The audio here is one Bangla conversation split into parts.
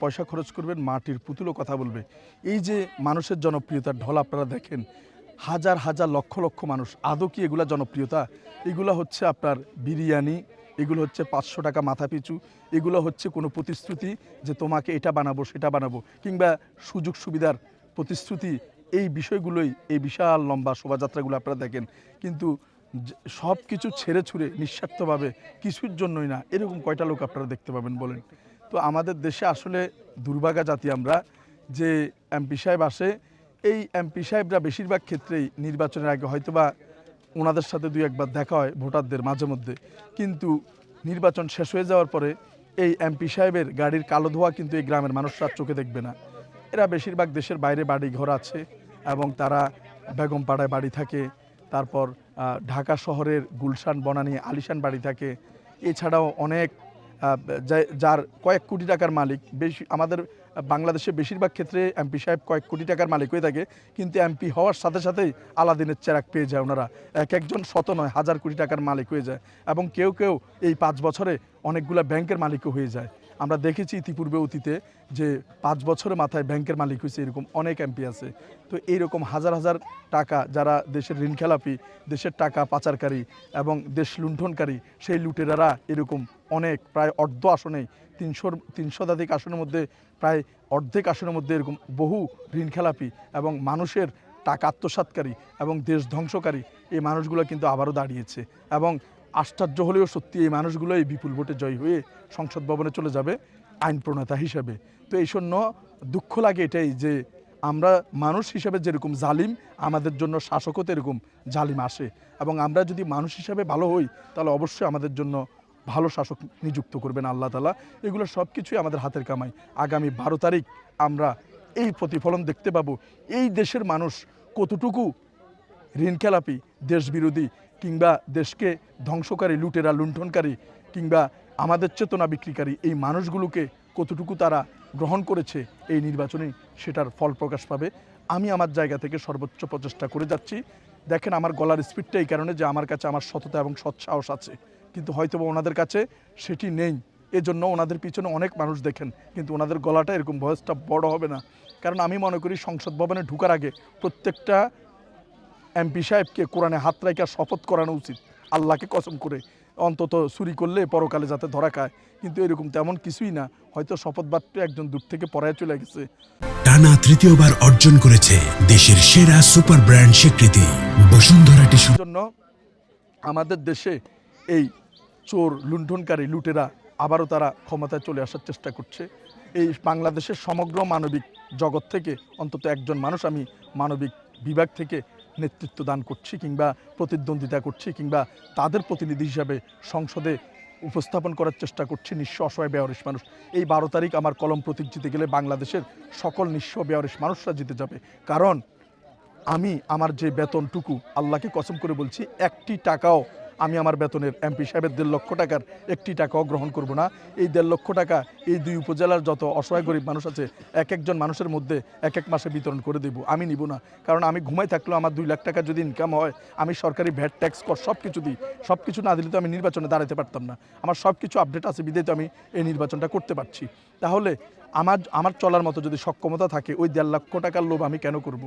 পয়সা খরচ করবেন, মাটির পুতুলও কথা বলবে। এই যে মানুষের জনপ্রিয়তার ঢল আপনারা দেখেন, হাজার হাজার লক্ষ লক্ষ মানুষ, আদৌ কি এগুলা জনপ্রিয়তা? এগুলো হচ্ছে আপনার বিরিয়ানি, এগুলো হচ্ছে পাঁচশো টাকা মাথা পিছু এগুলো হচ্ছে কোনো প্রতিশ্রুতি যে তোমাকে এটা বানাবো, সেটা বানাবো, কিংবা সুযোগ সুবিধার প্রতিশ্রুতি, এই বিষয়গুলোই, এই বিশাল লম্বা শোভাযাত্রাগুলো আপনারা দেখেন। কিন্তু সব কিছু ছেড়ে ছুড়ে, নিঃস্বার্থভাবে, কিছুর জন্যই না, এরকম কয়টা লোক আপনারা দেখতে পাবেন বলেন? তো আমাদের দেশে আসলে দুর্ভাগা জাতি আমরা, যে এমপি সাহেব আসে, এই এমপি সাহেবরা বেশিরভাগ ক্ষেত্রেই নির্বাচনের আগে হয়তোবা ওনাদের সাথে দুই একবার দেখা হয়, ভোটারদের মাঝে মধ্যে। কিন্তু নির্বাচন শেষ হয়ে যাওয়ার পরে এই এমপি সাহেবের গাড়ির কালো ধোয়া কিন্তু এই গ্রামের মানুষরা চোখে দেখবে না। এরা বেশিরভাগ দেশের বাইরে বাড়ি ঘর আছে এবং তারা বেগমপাড়ায় বাড়ি থাকে, তারপর ঢাকা শহরের গুলশান, বনানী, আলিশান বাড়ি থাকে। এছাড়াও অনেক যার কয়েক কোটি টাকার মালিক, বেশি আমাদের বাংলাদেশে বেশিরভাগ ক্ষেত্রে এমপি সাহেব কয়েক কোটি টাকার মালিক হয়ে থাকে, কিন্তু এমপি হওয়ার সাথে সাথেই আলাদিনের চেরাক পেয়ে যায় ওনারা। এক একজন শত নয়, হাজার কোটি টাকার মালিক হয়ে যায় এবং কেউ কেউ এই পাঁচ বছরে অনেকগুলো ব্যাংকের মালিকও হয়ে যায়। আমরা দেখেছি ইতিপূর্বে অতীতে যে পাঁচ বছরের মাথায় ব্যাংকের মালিক হয়েছে এরকম অনেক এমপি আছে। তো এইরকম হাজার হাজার টাকা যারা দেশের ঋণ খেলাপি দেশের টাকা পাচারকারী এবং দেশ লুণ্ঠনকারী, সেই লুটেরারা এরকম অনেক, প্রায় অর্ধ আসনে তিনশোর, তিনশো শতাধিক আসনের মধ্যে, প্রায় অর্ধেক আসনের মধ্যে এরকম বহু ঋণ খেলাপি এবং মানুষের টাকা আত্মসাৎকারী এবং দেশ ধ্বংসকারী এই মানুষগুলো কিন্তু আবারও দাঁড়িয়েছে। এবং আশ্চর্য হলেও সত্যি এই মানুষগুলো এই বিপুল ভোটে জয় হয়ে সংসদ ভবনে চলে যাবে আইন প্রণেতা হিসেবে। তো এই জন্য দুঃখ লাগে এটাই যে আমরা মানুষ হিসেবে যেরকম জালিম, আমাদের জন্য শাসকও তো এরকম জালিম আসে। এবং আমরা যদি মানুষ হিসাবে ভালো হই, তাহলে অবশ্যই আমাদের জন্য ভালো শাসক নিযুক্ত করবেন আল্লাহ তালা এগুলো সব কিছুই আমাদের হাতের কামাই। আগামী বারো তারিখ আমরা এই প্রতিফলন দেখতে পাবো। এই দেশের মানুষ কতটুকু ঋণখেলাপি দেশবিরোধী কিংবা দেশকে ধ্বংসকারী, লুটেরা, লুণ্ঠনকারী কিংবা আমাদের চেতনা বিক্রিকারী এই মানুষগুলোকে কতটুকু তারা গ্রহণ করেছে এই নির্বাচনে সেটার ফল প্রকাশ পাবে, আমি আমার জায়গা থেকে সর্বোচ্চ প্রচেষ্টা করে যাচ্ছি। দেখেন আমার গলার স্পিডটা এই কারণে যে আমার কাছে আমার সততা এবং সৎসাহস আছে। কিন্তু হয়তো বা ওনাদের কাছে সেটি নেই। এজন্য ওনাদের পিছনে অনেক মানুষ দেখেন, কিন্তু ওনাদের গলাটা এরকম ভয়েসটা বড় হবে না। কারণ আমি মনে করি সংসদ ভবনে ঢুকার আগে প্রত্যেকটা এমপি সাহেবকে কোরআনে হাত রাইকা শপথ করানো উচিত। আল্লাহকে কসম করে অন্তত চুরি করলে পরকালে যাতে ধরা খায়। কিন্তু এরকম তেমন কিছুই না। হয়তো শপথ বাক্যে একজন দূর থেকে পড়ায় চলে গেছে। টানা তৃতীয়বার অর্জন করেছে দেশের সেরা সুপার ব্র্যান্ড স্বীকৃতি বসুন্ধরা টিস্যু। জন্য আমাদের দেশে এই চোর লুণ্ঠনকারী লুটেরা আবারও তারা ক্ষমতায় চলে আসার চেষ্টা করছে। এই বাংলাদেশের সমগ্র মানবিক জগৎ থেকে অন্তত একজন মানুষ আমি মানবিক বিভাগ থেকে নেতৃত্ব দান করছি কিংবা প্রতিদ্বন্দ্বিতা করছি কিংবা তাদের প্রতিনিধি হিসাবে সংসদে উপস্থাপন করার চেষ্টা করছি নিঃস্ব অসহায় বেয়ারিশ মানুষ। এই বারো তারিখ আমার কলম প্রতীক জিতে গেলে বাংলাদেশের সকল নিঃস্ব বেয়ারিশ মানুষরা জিতে যাবে। কারণ আমি আমার যে বেতনটুকু আল্লাহকে কসম করে বলছি, একটি টাকাও আমি আমার বেতনের এমপি সাহেবের দেড় লক্ষ টাকার একটি টাকাও গ্রহণ করব না। এই দেড় লক্ষ টাকা এই দুই উপজেলার যত অসহায় গরিব মানুষ আছে, এক একজন মানুষের মধ্যে এক এক মাসে বিতরণ করে দেব। আমি নিব না, কারণ আমি ঘুমাই থাকলেও আমার দুই লাখ টাকা যদি ইনকাম হয়, আমি সরকারি ভ্যাট ট্যাক্স কর সব কিছু দিই। সব কিছু না দিলে তো আমি নির্বাচনে দাঁড়াতে পারতাম না। আমার সব কিছু আপডেট আছে বিদেয় তো আমি এই নির্বাচনটা করতে পারছি। তাহলে আমার আমার চলার মতো যদি সক্ষমতা থাকে, ওই দেড় লক্ষ টাকার লোভ আমি কেন করব?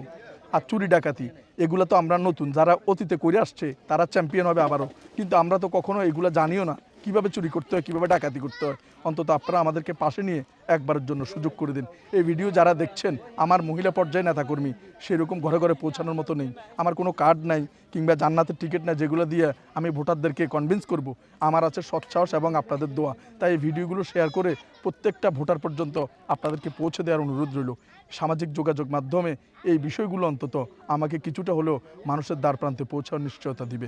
আর চুরি ডাকাতি, এগুলো তো আমরা নতুন। যারা অতীতে করে আসছে, তারা চ্যাম্পিয়ন হবে আবারও। কিন্তু আমরা তো কখনো এগুলো জানিও না। কীভাবে চুরি করতে হয়, কীভাবে ডাকাতি করতে হয়, অন্তত আপনারা আমাদেরকে পাশে নিয়ে একবারের জন্য সুযোগ করে দিন। এই ভিডিও যারা দেখছেন, আমার মহিলা পর্যায়ে নেতাকর্মী, সেরকম ঘরে ঘরে পৌঁছানোর মতো নেই। আমার কোনো কার্ড নাই কিংবা জান্নাতের টিকিট নাই যেগুলো দিয়ে আমি ভোটারদেরকে কনভিন্স করব। আমার আছে সৎসাহস এবং আপনাদের দোয়া। তাই এই ভিডিওগুলো শেয়ার করে প্রত্যেকটা ভোটার পর্যন্ত আপনাদেরকে পৌঁছে দেওয়ার অনুরোধ রইল। সামাজিক যোগাযোগ মাধ্যমে এই বিষয়গুলো অন্তত আমাকে কিছুটা হলেও মানুষের দ্বার প্রান্তে পৌঁছানোর নিশ্চয়তা দিবে।